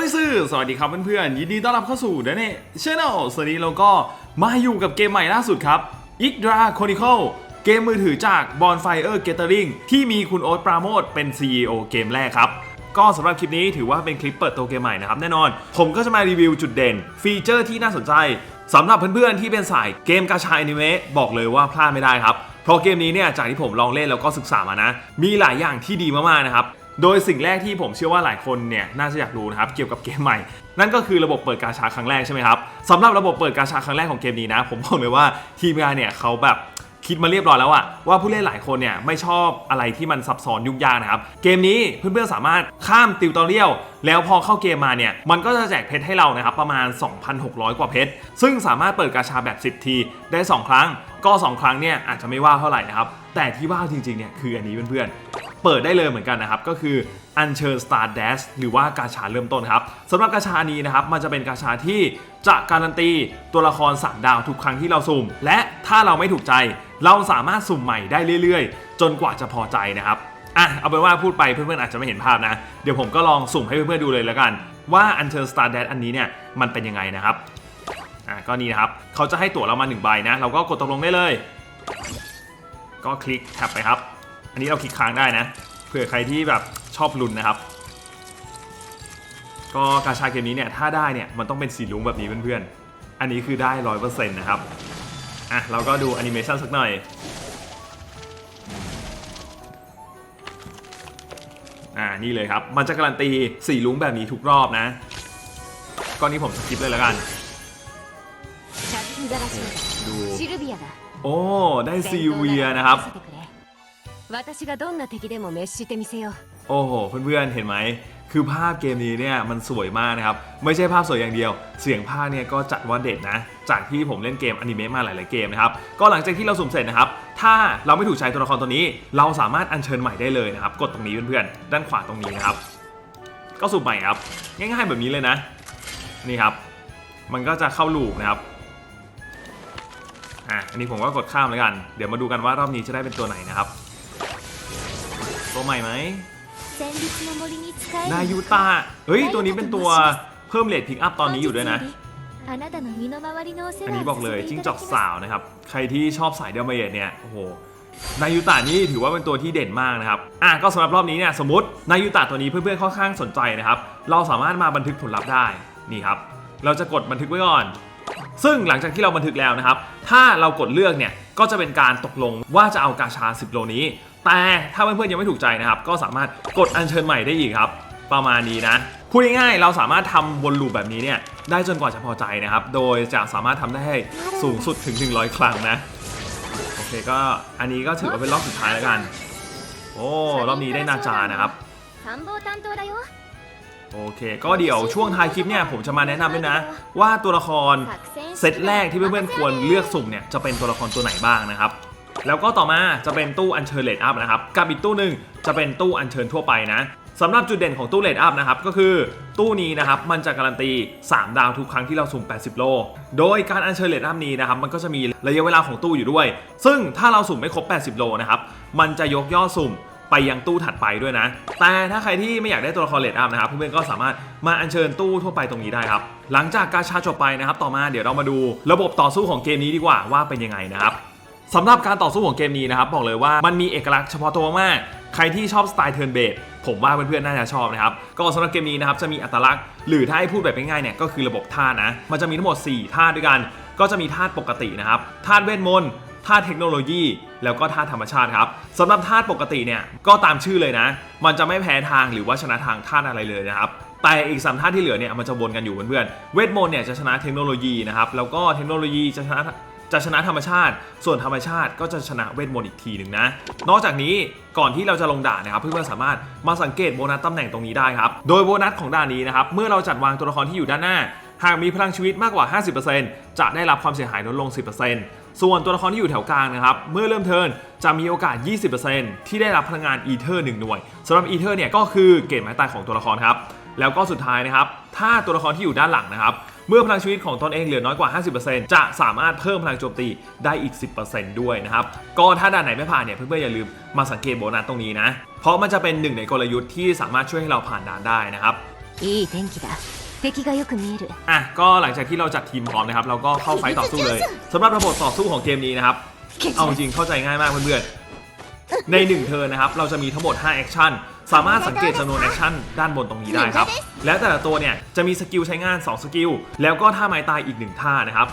อ้ยซื่อสวัสดีครับเพื่อนๆยินดีต้อนรับเข้าสู่เดนเน่ชแนลสวัสดีเราก็มาอยู่กับเกมใหม่ล่าสุดครับ i g d r a Chronicle เกมมือถือจาก Bonfire Gathering ที่มีคุณโอ๊ตปราโมทเป็น CEO เกมแรกครับ ก็สำหรับคลิปนี้ถือว่าเป็นคลิปเปิดตัวเกมใหม่นะครับ แน่นอน ผมก็จะมารีวิวจุดเด่น ฟีเจอร์ที่น่าสนใจสำหรับเพื่อนๆที่เป็นสายเกมกาชาอนิเมะบอกเลยว่าพลาดไม่ได้ครับ เพราะเกมนี้เนี่ยจากที่ผมลองเล่นแล้วก็ศึกษามานะ มีหลายอย่างที่ดีมากๆนะครับ โดยสิ่งแรกที่ผมเชื่อว่าหลายคนเนี่ยน่าจะอยากรู้นะครับเกี่ยวกับเกมใหม่ นั่นก็คือระบบเปิดกาชาครั้งแรกใช่ไหมครับสำหรับระบบเปิดกาชาครั้งแรกของเกมนี้นะ ผมบอกเลยว่าทีมงานเนี่ยเขาแบบคิดมาเรียบร้อยแล้วอะว่าผู้เล่นหลายคนเนี่ยไม่ชอบอะไรที่มันซับซ้อนยุ่งยากนะครับ เกมนี้เพื่อนๆสามารถข้ามติวตอเรียลแล้วพอเข้าเกมมาเนี่ย มันก็จะแจกเพชรให้เรานะครับ ประมาณ 2,600 กว่าเพชรซึ่งสามารถเปิดกาชาแบบ 10 ทีได้ 2 ครั้ง ก็ 2 ครั้งเนี่ยอาจจะไม่ว่าเท่าไหร่นะครับ แต่ที่ว่าจริงๆเนี่ยคืออันนี้เพื่อนๆ เปิดได้เลยเหมือนกันนะครับ ก็คืออัญเชิญ Star Dash หรือว่ากาชาเริ่มต้นครับสำหรับกาชานี้นะครับ มันจะเป็นกาชาที่จะการันตีตัวละคร 3 ดาวทุกครั้งที่เราสุ่ม และถ้าเราไม่ถูกใจ เราสามารถสุ่มใหม่ได้เรื่อยๆ จนกว่าจะพอใจนะครับอะเอาเป็นว่าพูดไปเพื่อนๆอาจจะไม่เห็นภาพนะ เดี๋ยวผมก็ลองสุ่มให้เพื่อนๆดูเลยแล้วกัน ว่าอัญเชิญ Star Dash อันนี้เนี่ยมันเป็นยังไงนะครับ่ะก็นี่นะครับเขาจะให้ตั๋วเรามา1ใบนะ เราก็กดตกลงได้เลย ก็คลิกแท็บไปครับ อันนี้เราคลิกค้างได้นะ เผื่อใครที่แบบชอบลุ้นนะครับ ก็การชาเกมนี้เนี่ยถ้าได้เนี่ยมันต้องเป็นสีลุ้งแบบนี้เพื่อนๆ อันนี้คือได้ร้อยเปอร์เซ็นต์นะครับ อะเราก็ดูแอนิเมชันสักหน่อย อ่านี่เลยครับ มันจะการันตีสีลุ้งแบบนี้ทุกรอบนะก็นนี้ผมสกิปเลยแล้วกัน ดูโอ้ได้ซีเวียนะครับโอ้โหเพื่อนๆเห็นไหมคือภาพเกมนี้เนี่ยมันสวยมากนะครับ ไม่ใช่ภาพสวยอย่างเดียว เสียงภาคเนี่ยก็จัดว่าเด็ดนะ จากที่ผมเล่นเกมอนิเมะมาหลายๆเกมนะครับ ก็หลังจากที่เราสุ่มเสร็จนะครับ ถ้าเราไม่ถูกใจตัวละครตัวนี้ เราสามารถอัญเชิญใหม่ได้เลยนะครับ กดตรงนี้เพื่อนๆ ด้านขวาตรงนี้นะครับ ก็สุ่มใหม่ครับ ง่ายๆแบบนี้เลยนะ นี่ครับ มันก็จะเข้าลูกนะครับ อันนี้ผมก็กดข้ามแล้วกัน เดี๋ยวมาดูกันว่ารอบนี้จะได้เป็นตัวไหนนะครับ ตัวใหม่ไหมนายูตาเฮ้ย ตัวนี้เป็นตัวเพิ่มเลทพิกอัพตอนนี้อยู่ด้วยนะอันนี้บอกเลยจิ้งจอกสาวนะครับ ใครที่ชอบสายเดลเมตเนี่ยโอ้โหนายูตานี่ถือว่าเป็นตัวที่เด่นมากนะครับ อะก็สำหรับรอบนี้เนี่ยสมมตินายูตาตัวนี้เพื่อนๆค่อนข้างสนใจนะครับ เราสามารถมาบันทึกผลลัพธ์ได้นี่ครับ เราจะกดบันทึกไว้ก่อน ซึ่งหลังจากที่เราบันทึกแล้วนะครับ ถ้าเรากดเลือกเนี่ยก็จะเป็นการตกลงว่าจะเอากาชา 10 โลนี้ แต่ถ้าเพื่อนๆยังไม่ถูกใจนะครับ ก็สามารถกดอัญเชิญใหม่ได้อีกครับ ประมาณนี้นะพูดง่ายๆเราสามารถทำวนลูปแบบนี้เนี่ยได้จนกว่าจะพอใจนะครับ โดยจะสามารถทำได้ให้สูงสุดถึง 100 ครั้งนะโอเคก็อันนี้ก็ถือว่าเป็นรอบสุดท้ายแล้วกัน โอ้รอบนี้ได้นาจานะครับ โอเค ก็เดี๋ยวช่วงท้ายคลิปเนี่ยผมจะมาแนะนำด้วยนะ ว่าตัวละครเซตแรกที่เพื่อนๆควรเลือกสุ่มเนี่ยจะเป็นตัวละครตัวไหนบ้างนะครับ แล้วก็ต่อมาจะเป็นตู้อัญเชิญเลดอัพนะครับกับอีกตู้หนึ่งจะเป็นตู้อัญเชิญทั่วไปนะสำหรับจุดเด่นของตู้เลดอัพนะครับก็คือตู้นี้นะครับมันจะการันตี 3 ดาวทุกครั้งที่เราสุ่ม 80 โล โดยการอัญเชิญเลดอัพนี้นะครับมันก็จะมีระยะเวลาของตู้อยู่ด้วย ซึ่งถ้าเราสุ่มไม่ครบ 80 โลนะครับมันจะยกยอดสุ่ม ไปยังตู้ถัดไปด้วยนะ แต่ถ้าใครที่ไม่อยากได้ตัวละครเลดอัพนะครับเพื่อนๆก็สามารถมาอัญเชิญตู้ทั่วไปตรงนี้ได้ครับ หลังจากกาชาจบไปนะครับ ต่อมาเดี๋ยวเรามาดูระบบต่อสู้ของเกมนี้ดีกว่าว่าเป็นยังไงนะครับสำหรับการต่อสู้ของเกมนี้นะครับบอกเลยว่ามันมีเอกลักษณ์เฉพาะตัวมากใครที่ชอบสไตล์เทิร์นเบสผมว่าเพื่อนๆน่าจะชอบนะครับ ก็สำหรับเกมนี้นะครับจะมีอัตลักษณ์ หรือถ้าให้พูดแบบง่ายๆเนี่ยก็คือระบบธานะ มันจะมีทั้งหมด4ธาด้วยกัน ก็จะมีธาปกตินะครับธาเวทมนต์ ธาตุเทคโนโลยี แล้วก็ธาตุธรรมชาติครับสำหรับธาตุปกติเนี่ยก็ตามชื่อเลยนะ มันจะไม่แพ้ทางหรือว่าชนะทางธาตุอะไรเลยนะครับแต่อีกสามธาตุที่เหลือเนี่ยมันจะวนกันอยู่เพื่อนๆเวทมนต์เนี่ยจะชนะเทคโนโลยีนะครับแล้วก็เทคโนโลยีจะชนะจะชนะธรรมชาติ ส่วนธรรมชาติก็จะชนะเวทมนต์อีกทีหนึ่งนะ นอกจากนี้ก่อนที่เราจะลงด่านนะครับ เพื่อนๆสามารถมาสังเกตโบนัสตำแหน่งตรงนี้ได้ครับ โดยโบนัสของด่านนี้นะครับ เมื่อเราจัดวางตัวละครที่อยู่ด้านหน้า หากมีพลังชีวิตมากกว่า 50%จะได้รับความเสียหายลดลง 10% ส่วนตัวละครที่อยู่แถวกลางนะครับ เมื่อเริ่มเทิร์นจะมีโอกาส 20%ที่ได้รับพลังงานอีเทอร์1หน่วยสำหรับอีเทอร์เนี่ยก็คือเกณฑ์ไม้ตายของตัวละครครับ แล้วก็สุดท้ายนะครับ ถ้าตัวละครที่อยู่ด้านหลังนะครับ เมื่อพลังชีวิตของตนเองเหลือน้อยกว่า 50%จะสามารถเพิ่มพลังโจมตีได้อีก 10%ด้วยนะครับ ก็ถ้าด่านไหนไม่ผ่านเนี่ยเพื่อนๆอย่าลืมมาสังเกตโบนัสตรงนี้นะ เพราะมันจะเป็นหนึ่งในกลยุทธ์ที่สามารถช่วยให้เราผ่านด่านได้นะครับ いい天気だ敵がよく見える อะก็หลังจากที่เราจัดทีมพร้อมนะครับ เราก็เข้าไฟต์ต่อสู้เลยสำหรับระบบต่อสู้ของเกมนี้นะครับ เอาจริงเข้าใจง่ายมากเพื่อนๆใน 1 เทิร์นนะครับ เราจะมีทั้งหมด 5 แอคชั่น สามารถสังเกตจำนวนแอคชั่นด้านบนตรงนี้ได้ครับ แล้วแต่ละตัวเนี่ยจะมีสกิลใช้งาน 2 สกิล แล้วก็ท่าไม้ตายอีก 1 ท่านะครับ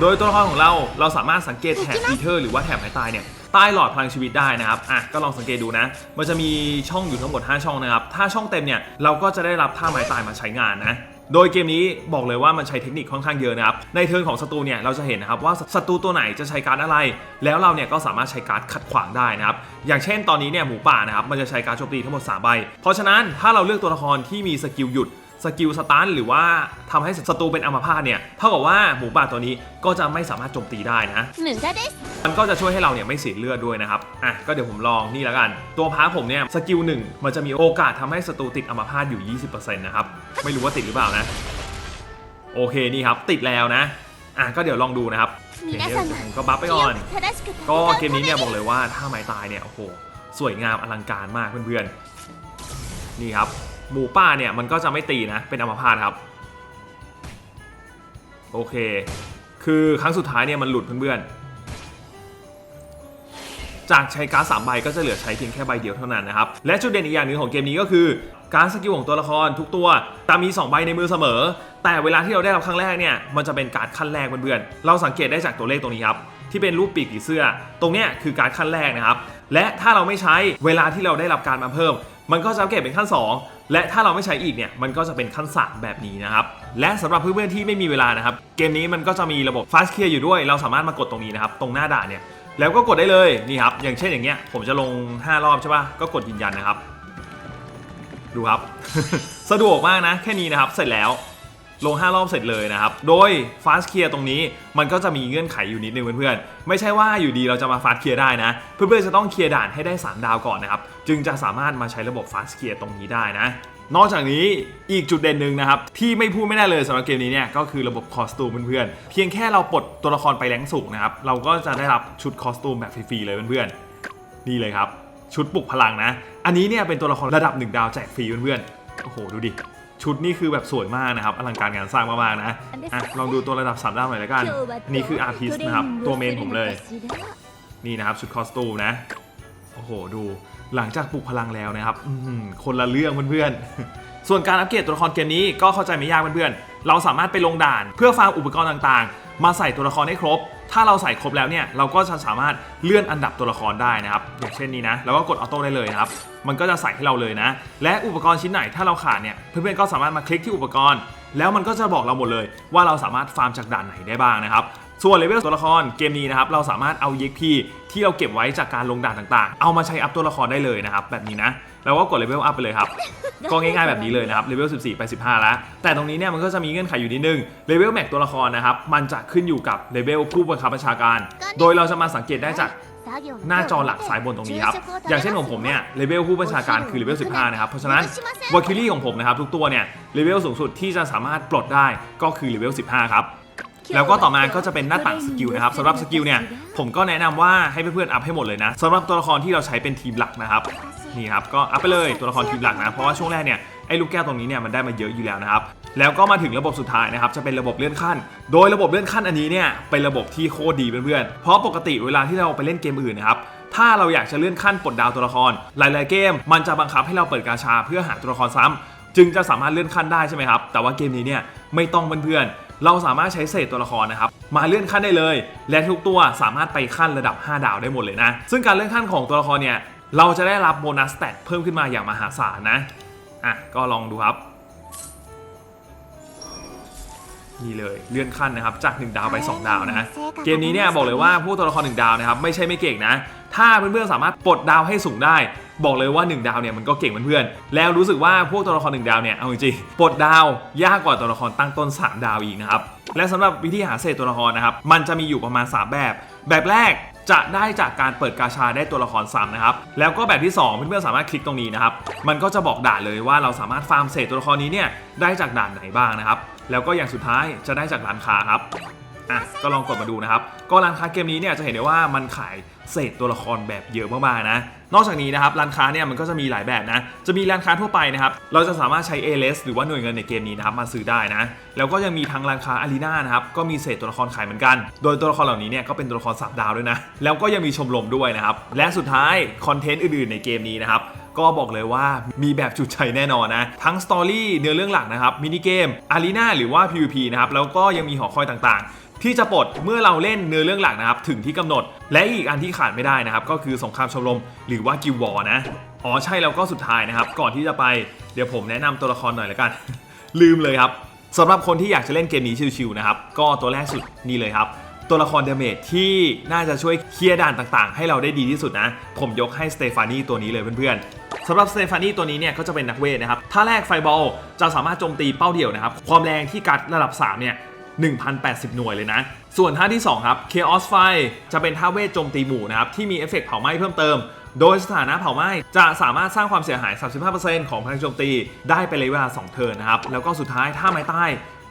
โดยตัวละครของเราเราสามารถสังเกตแถบอีเทอร์หรือว่าแถบไม้ตายเนี่ยใต้หลอดพลังชีวิตได้นะครับ อะ ก็ลองสังเกตดูนะ มันจะมีช่องอยู่ทั้งหมด 5 ช่องนะครับ ถ้าช่องเต็มเนี่ย เราก็จะได้รับท่าไม้ตายมาใช้งานนะ โดยเกมนี้บอกเลยว่ามันใช้เทคนิคค่อนข้างเยอะนะครับ ในเทิร์นของศัตรูเนี่ยเราจะเห็นนะครับว่าศัตรูตัวไหนจะใช้การดอะไร แล้วเราเนี่ยก็สามารถใช้การดขัดขวางได้นะครับ อย่างเช่นตอนนี้เนี่ยหมูป่านะครับมันจะใช้การดโจมตีทั้งหมด3ใบ เพราะฉะนั้นถ้าเราเลือกตัวละครที่มีสกิลหยุด สกิลสตันหรือว่าทำให้ศัตรูเป็นอัมพาตเนี่ยเท่ากับว่าหมูป่าตัวนี้ก็จะไม่สามารถโจมตีได้นะหนึ่งได้มันก็จะช่วยให้เราเนี่ยไม่เสียเลือดด้วยนะครับอะก็เดี๋ยวผมลองนี่แล้วกัน ตัวพาผมเนี่ยสกิลหนึ่งมันจะมีโอกาสทำให้ศัตรูติดอัมพาตอยู่ 20%นะครับไม่รู้ว่าติดหรือเปล่านะ โอเคนี่ครับติดแล้วนะอะก็เดี๋ยวลองดูนะครับก็บัฟไปก่อน ก็เกมนี้เนี่ยบอกเลยว่าถ้าไม้ตายเนี่ยโอ้โหสวยงามอลังการมากเพื่อนๆนี่ครับ หมูป่าเนี่ยมันก็จะไม่ตีนะ เป็นอัมพาตครับ โอเค คือครั้งสุดท้ายเนี่ยมันหลุดเพื่อนๆ จากใช้การ์ดสามใบก็จะเหลือใช้เพียงแค่ใบเดียวเท่านั้นนะครับ และจุดเด่นอีกอย่างหนึ่งของเกมนี้ก็คือการสกิลของตัวละครทุกตัวจะมี 2 ใบในมือเสมอ แต่เวลาที่เราได้รับครั้งแรกเนี่ยมันจะเป็นการ์ดขั้นแรกเพื่อนๆเราสังเกตได้จากตัวเลขตรงนี้ครับที่เป็นรูปปีกผีเสื้อ ตรงเนี้ยคือการขั้นแรกนะครับ และถ้าเราไม่ใช้เวลาที่เราได้รับการมาเพิ่ม มันก็จะอัปเกรดเป็นขั้น 2 และถ้าเราไม่ใช้อีกเนี่ยมันก็จะเป็นขั้น 3 แบบนี้นะครับและสำหรับเพื่อนๆที่ไม่มีเวลานะครับเกมนี้มันก็จะมีระบบ fast clear อยู่ด้วย เราสามารถมากดตรงนี้นะครับตรงหน้าด่านเนี่ยแล้วก็กดได้เลยนี่ครับอย่างเช่นอย่างเงี้ยผมจะลง 5 รอบใช่ป่ะก็กดยืนยันนะครับ ดูครับ สะดวกมากนะแค่นี้นะครับเสร็จแล้ว ลง 5 รอบเสร็จเลยนะครับ โดย fast clear ตรงนี้มันก็จะมีเงื่อนไขอยู่นิดนึงเพื่อนๆ ไม่ใช่ว่าอยู่ดีเราจะมา fast clear ได้นะ เพื่อนๆจะต้องเคลียร์ด่านให้ได้ 3 ดาวก่อนนะครับ จึงจะสามารถมาใช้ระบบ fast clear ตรงนี้ได้นะ นอกจากนี้อีกจุดเด่นหนึ่งนะครับ ที่ไม่พูดไม่ได้เลยสำหรับเกมนี้เนี่ยก็คือระบบคอสตูมเพื่อนๆ เพียงแค่เราปลดตัวละครไปแรงสูงนะครับเราก็จะได้รับชุดคอสตูมแบบฟรีๆเลยเพื่อนๆ นี่เลยครับชุดปลุกพลังนะ อันนี้เนี่ยเป็นตัวละครระดับหนึ่งดาวแจกฟรีเพื่อนๆ โอ้โหดูดิ ชุดนี่คือแบบสวยมากนะครับอลังการงานสร้างมากๆนะอะลองดูตัวระดับ3ดาวหน่อยแล้วกันนนี้คืออาร์พิสนะครับตัวเมนผมเลยนี่นะครับชุดคอสตูมนะโอ้โหดูหลังจากปลุกพลังแล้วนะครับอคนละเรื่องเพื่อนๆ ส่วนการอัปเกรดตัวละครเกมนี้ก็เข้าใจไม่ยากเพื่อนๆ เราสามารถไปลงด่านเพื่อฟาร์มอุปกรณ์ต่างๆ มาใส่ตัวละครให้ครบ ถ้าเราใส่ครบแล้วเนี่ยเราก็จะสามารถเลื่อนอันดับตัวละครได้นะครับอย่างเช่นนี้นะแล้วก็กดออโต้ได้เลยนะครับมันก็จะใส่ให้เราเลยนะ และอุปกรณ์ชิ้นไหนถ้าเราขาดเนี่ยเพื่อนๆก็สามารถมาคลิกที่อุปกรณ์ แล้วมันก็จะบอกเราหมดเลย ว่าเราสามารถฟาร์มจากด่านไหนได้บ้างนะครับส่วนเลเวลตัวละครเกมนี้นะครับเราสามารถเอา EXP ที่เราเก็บไว้จากการลงด่านต่างๆ เอามาใช้อัพตัวละครได้เลยนะครับแบบนี้นะ แล้วก็กดเลเวลอัพไปเลยครับก็ง่ายๆแบบนี้เลยนะครับเลเวล14 ไป 15 แล้ว แต่ตรงนี้เนี่ยมันก็จะมีเงื่อนไขอยู่นิดนึงเลเวลแม็กตัวละครนะครับมันจะขึ้นอยู่กับเลเวลผู้บังคับบัญชาการ โดยเราจะมาสังเกตได้จากหน้าจอหลักซ้ายบนตรงนี้ครับ อย่างเช่นของผมเนี่ยเลเวลผู้บัญชาการคือเลเวล 15 นะครับ เพราะฉะนั้นวอคิลี่ของผมนะครับทุกตัวเนี่ยเลเวลสูงสุดที่จะสามารถปลดได้ก็คือเลเวล 15 ครับ แล้วก็ต่อมาก็จะเป็นหน้าต่างสกิลนะครับสำหรับสกิลเนี่ยผมก็แนะนำว่าให้เพื่อนๆอัพให้หมดเลยนะสำหรับตัวละครที่เราใช้เป็นทีมหลักนะครับนี่ครับก็อัพไปเลยตัวละครทีมหลักนะเพราะว่าช่วงแรกเนี่ยไอ้ลูกแก้วตรงนี้เนี่ยมันได้มาเยอะอยู่แล้วนะครับแล้วก็มาถึงระบบสุดท้ายนะครับจะเป็นระบบเลื่อนขั้น โดยระบบเลื่อนขั้นอันนี้เนี่ยเป็นระบบที่โคตรดีเพื่อนๆเพราะปกติเวลาที่เราไปเล่นเกมอื่นนะครับถ้าเราอยากจะเลื่อนขั้นปลดดาวตัวละคร หลายๆเกม มันจะบังคับให้เราเปิดกาชาเพื่อหาตัวละครซ้ำจึงจะสามารถเลื่อนขั้นได้ใช่ไหมครับแต่ว่าเกมนี้เนี่ยไม่ต้องเพื่อนๆ เราสามารถใช้เศษตัวละครนะครับมาเลื่อนขั้นได้เลย และทุกตัวสามารถไปขั้นระดับ 5 ดาวได้หมดเลยนะ ซึ่งการเลื่อนขั้นของตัวละครเนี่ยเราจะได้รับโบนัสสเตตเพิ่มขึ้นมาอย่างมหาศาลนะอะก็ลองดูครับนี่เลยเลื่อนขั้นนะครับจาก 1 ดาวไป 2 ดาวนะเกมนี้เนี่ยบอกเลยว่าพวกตัวละคร 1 ดาวนะครับไม่ใช่ไม่เก่งนะ ถ้าเพื่อนๆสามารถปลดดาวให้สูงได้ บอกเลยว่า 1 ดาวเนี่ยมันก็เก่งเพื่อนๆแล้วรู้สึกว่าพวกตัวละคร1ดาวเนี่ยเอาจริงๆปลดดาวยากกว่าตัวละครตั้งต้น 3 ดาวอีกนะครับและสำหรับวิธีหาเศษตัวละครนะครับมันจะมีอยู่ประมาณ 3 แบบ แบบแรกจะได้จากการเปิดกาชาได้ตัวละครซ้ำนะครับ แล้วก็แบบที่ 2 เพื่อนๆสามารถคลิกตรงนี้นะครับ มันก็จะบอกด่านเลยว่าเราสามารถฟาร์มเศษตัวละครนี้เนี่ยได้จากด่านไหนบ้างนะครับ แล้วก็อย่างสุดท้ายจะได้จากร้านค้าครับ อะก็ลองกดมาดูนะครับ ก็ร้านค้าเกมนี้เนี่ยจะเห็นได้ว่ามันขายเศษตัวละครแบบเยอะมากๆนะ นอกจากนี้นะครับร้านค้าเนี่ยมันก็จะมีหลายแบบนะ จะมีร้านค้าทั่วไปนะครับ เราจะสามารถใช้ a l s หรือว่าหน่วยเงินในเกมนี้นะครับมาซื้อได้นะ แล้วก็ยังมีทั้งร้านค้าอารีนานะครับ ก็มีเศษตัวละครขายเหมือนกัน โดยตัวละครเหล่านี้เนี่ยก็เป็นตัวละครสับดาวด้วยนะ แล้วก็ยังมีชมรมด้วยนะครับ และสุดท้ายคอนเทนต์อื่นๆ ในเกมนี้นะครับก็บอกเลยว่ามีแบบจุดใจแน่นอนนะ ทั้งสตอรี่เนื้อเรื่องหลักนะครับมินิเกมอารีนาหรือว่า PVP นะครับแล้วก็ยังมีหอคอยต่างๆ ที่จะปลดเมื่อเราเล่นเนื้อเรื่องหลักนะครับถึงที่กำหนด และอีกอันที่ขาดไม่ได้นะครับก็คือสงครามชมรมหรือว่ากิววอร์นะอ๋อใช่แล้วก็สุดท้ายนะครับ ก่อนที่จะไปเดี๋ยวผมแนะนำตัวละครหน่อยละกัน ลืมเลยครับสำหรับคนที่อยากจะเล่นเกมนี้ชิวๆนะครับก็ตัวแรกสุดนี่เลยครับตัวละครเดเมจที่น่าจะช่วยเคลียร์ด่านต่างๆ ให้เราได้ดีที่สุดนะ ผมยกให้สเตฟานีตัวนี้เลยเพื่อนๆสำหรับสเตฟานีตัวนี้เนี่ยก็จะเป็นนักเวทนะครับ ถ้าแรกไฟบอลจะสามารถโจมตีเป้าเดี่ยวนะครับ ความแรงที่กัดระดับ 3 เนี่ย 1,080 หน่วยเลยนะ ส่วนท่าที่ 2 ครับ Chaos Fire จะเป็นท่าเวทโจมตีหมู่นะครับ ที่มีเอฟเฟกต์เผาไหม้เพิ่มเติม โดยสถานะเผาไหม้จะสามารถสร้างความเสียหาย 35%ของพลังโจมตีได้ไปเลยเวลา 2 เทิร์นนะครับ แล้วก็สุดท้ายท่าไม้ใต้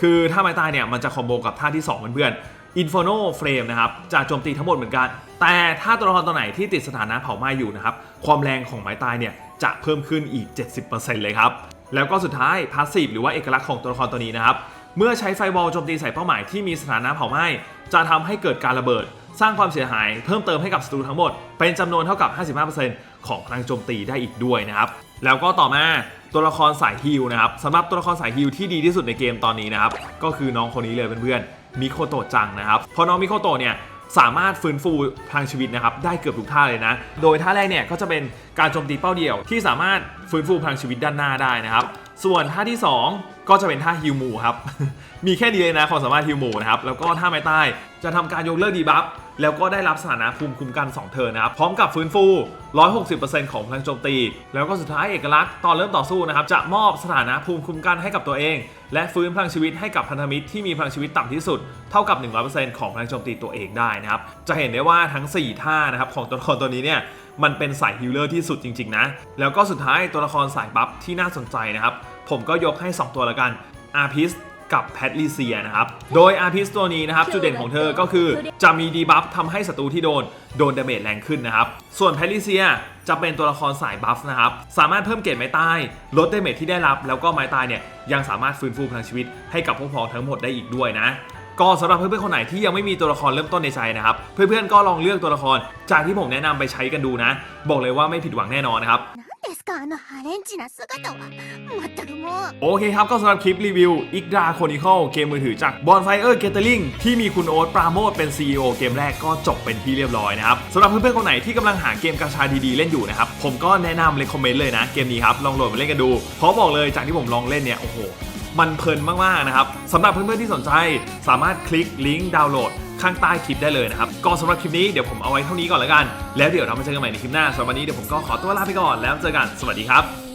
คือท่าไม้ใต้เนี่ยมันจะคอมโบกับท่าที่ 2 เพื่อนๆ Inferno Flame นะครับจะโจมตีทั้งหมดเหมือนกัน แต่ถ้าตัวละครตัวไหนที่ติดสถานะเผาไหม้อยู่นะครับ ความแรงของไม้ตายเนี่ยจะเพิ่มขึ้นอีก 70%เลยครับ แล้วก็สุดท้ายพาสซีฟหรือว่าเอกลักษณ์ของตัวละครตัวนี้นะครับ เมื่อใช้ไฟบอลโจมตีใส่เป้าหมายที่มีสถานะเผาไหม้จะทำให้เกิดการระเบิด สร้างความเสียหายเพิ่มเติมให้กับศัตรูทั้งหมด เป็นจำนวนเท่ากับ 55%ของพลังโจมตีได้อีกด้วยนะครับ แล้วก็ต่อมาตัวละครสายฮิลนะครับสำหรับตัวละครสายฮิลที่ดีที่สุดในเกมตอนนี้นะครับ ก็คือน้องคนนี้เลยเพื่อนๆมิโคโตะจังนะครับพราะน้องมิโคโตะเนี่ยสามารถฟื้นฟูพลังชีวิตนะครับได้เกือบทุกท่าเลยนะ โดยท่าแรกเนี่ยก็จะเป็นการโจมตีเป้าเดียวที่สามารถฟื้นฟูพลังชีวิตด้านหน้าได้นะครับ ส่วนท่าที่ 2 ก็จะเป็นท่าฮิวมูครับ มีแค่นี้เลยนะความสามารถฮิวมูนะครับ แล้วก็ท่าไม้ใต้จะทำการยกเลิกดีบัฟ แล้วก็ได้รับสถานะภูมิคุ้มกัน 2 เทิร์นนะครับ พร้อมกับฟื้นฟู 160%ของพลังโจมตี แล้วก็สุดท้ายเอกลักษณ์ตอนเริ่มต่อสู้นะครับ จะมอบสถานะภูมิคุ้มกันให้กับตัวเอง และฟื้นพลังชีวิตให้กับพันธมิตรที่มีพลังชีวิตต่ำที่สุด เท่ากับ 100%ของพลังโจมตีตัวเองได้นะครับ จะเห็นได้ว่าทั้ง 4 ท่านะครับของตัวละครตัวนี้เนี่ย มันเป็นสายฮิลเลอร์ที่สุดจริงๆนะ แล้วก็สุดท้ายตัวละครสายบัฟที่น่าสนใจนะครับ ผมก็ยกให้ 2 ตัวละกันอาร์พิสกับแพทลิเซียนะครับ โดยอาร์พิสตัวนี้นะครับ จุดเด่นของเธอก็คือจะมีดีบัฟทำให้ศัตรูที่โดน โดนดาเมจแรงขึ้นนะครับ ส่วนแพทลิเซียจะเป็นตัวละครสายบัฟนะครับ สามารถเพิ่มเกรดไม้ตาย ลดดาเมจที่ได้รับ แล้วก็ไม้ตายเนี่ยยังสามารถฟื้นฟูพลังชีวิตให้กับพวกพ้องทั้งหมดได้อีกด้วยนะก็สำหรับเพื่อนๆคนไหนที่ยังไม่มีตัวละครเริ่มต้นในใจนะครับ เพื่อนๆก็ลองเลือกตัวละครจากที่ผมแนะนำไปใช้กันดูนะ บอกเลยว่าไม่ผิดหวังแน่นอนนะครับ何ですかあのハレンチな姿はまったくもう โอเคครับ ก็สำหรับคลิปรีวิว i g d a Chronicle เกมมือถือจาก Bonfire Gathering ที่มีคุณโอ๊ตปราโมทเป็น CEO เกมแรกก็จบเป็นที่เรียบร้อยนะครับสำหรับเพื่อนๆคนไหนที่กำลังหาเกมกาชาดีๆ เล่นอยู่นะครับ ผมก็แนะนำเลยคอมเมนต์เลยนะเกมนี้ครับ ลองโหลดมาเล่นกันดู เพราะบอกเลยจากที่ผมลองเล่นเนี่ย โอ้โห มันเพลินมากๆนะครับสำหรับเพื่อนๆที่สนใจ สามารถคลิกลิงก์ดาวน์โหลด ข้างใต้คลิปได้เลยนะครับก็สำหรับคลิปนี้เดี๋ยวผมเอาไว้เท่านี้ก่อนแล้วกัน แล้วเดี๋ยวเรามาเจอกันใหม่ในคลิปหน้าสำหรับวันนี้เดี๋ยวผมก็ขอตัวลาไปก่อนแล้วเจอกันสวัสดีครับ